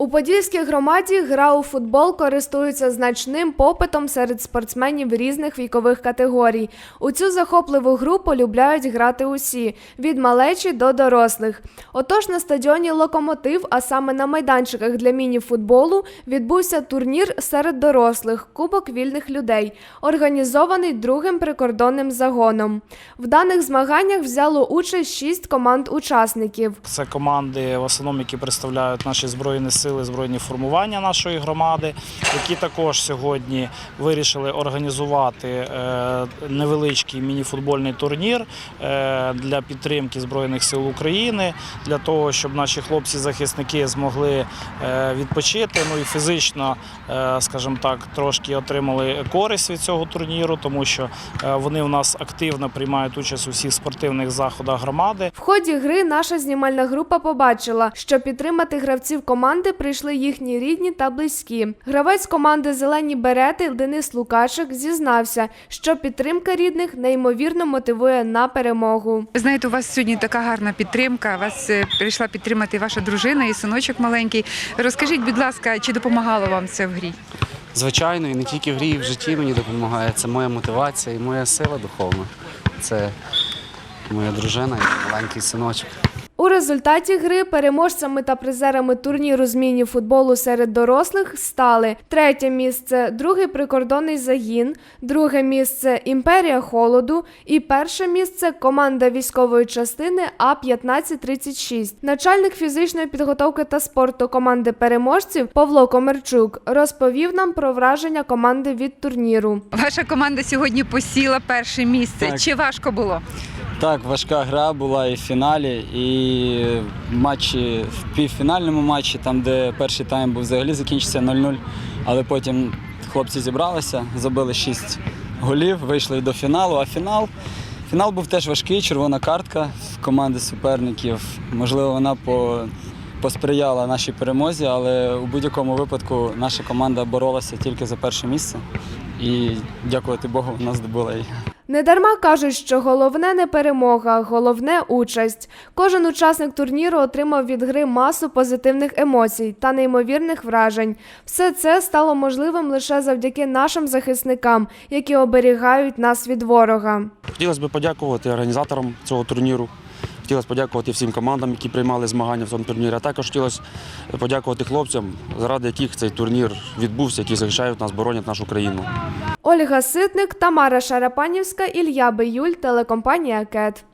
У Подільській громаді гра у футбол користується значним попитом серед спортсменів різних вікових категорій. У цю захопливу гру полюбляють грати усі від малечі до дорослих. Отож, на стадіоні Локомотив, а саме на майданчиках для міні-футболу, відбувся турнір серед дорослих Кубок вільних людей, організований другим прикордонним загоном. В даних змаганнях взяло участь шість команд учасників. Це команди, в основному, які представляють наші збройні сили, збройні формування нашої громади, які також сьогодні вирішили організувати е, невеличкий міні-футбольний турнір е, для підтримки Збройних сил України, для того, щоб наші хлопці-захисники змогли е, відпочити. Ну і фізично, скажімо так, трошки отримали користь від цього турніру, тому що вони у нас активно приймають участь у всіх спортивних заходах громади. В ході гри наша знімальна група побачила, що підтримати гравців команди прийшли їхні рідні та близькі. Гравець команди Зелені берети Денис Лукашик зізнався, що підтримка рідних неймовірно мотивує на перемогу. Ви знаєте, у вас сьогодні така гарна підтримка. Вас е, прийшла підтримати ваша дружина і синочок маленький. Розкажіть, будь ласка, чи допомагало вам це в грі? Звичайно, і не тільки в грі, і в житті мені допомагає. Це моя мотивація і моя сила духовна. Це моя дружина і маленький синочок. У результаті гри переможцями та призерами турніру з міні-футболу серед дорослих стали третє місце другий прикордонний загін, друге місце Імперія холоду і перше місце команда військової частини А 1536 Начальник фізичної підготовки та спорту команди переможців Павло Комерчук розповів нам про враження команди від турніру. Ваша команда сьогодні посіла перше місце. Так. Чи важко було? Так, важка гра була і в фіналі, і в матчі, в півфінальному матчі, там, де перший тайм був взагалі закінчився 0-0. Але потім хлопці зібралися, забили 6 голів, вийшли до фіналу. А фінал, фінал був теж важкий, червона картка в команди суперників. Можливо, вона по, посприяла нашій перемозі, але у будь-якому випадку наша команда боролася тільки за перше місце. І дякувати Богу, вона здобула її. Недарма кажуть, що головне не перемога, головне участь. Кожен учасник турніру отримав від гри масу позитивних емоцій та неймовірних вражень. Все це стало можливим лише завдяки нашим захисникам, які оберігають нас від ворога. Хотілося б подякувати організаторам цього турніру. Хотілося подякувати всім командам, які приймали змагання в цьому турнірі. А також хотілося подякувати хлопцям, заради яких цей турнір відбувся, які захищають нас, боронять нашу країну. Ольга Ситник, Тамара Шарапанівська, Ілья Биюль, телекомпанія Кет.